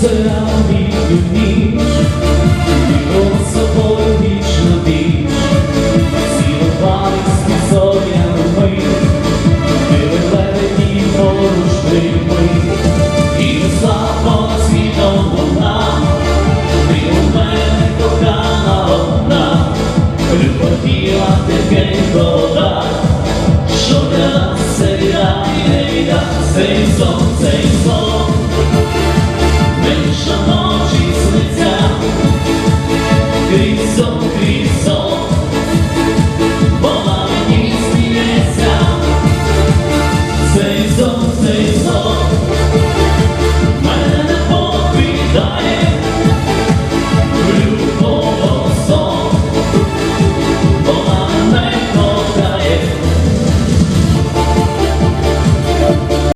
Tell me you need Його собою віч на віч Цілувались на зорями ми Перелетні ми. І слава світом вона Ти у мене кохана одна. Вода. Що для нас це віра і не віда Цей сон, цей сон. крізом, крізом, бо мені сміється, цей.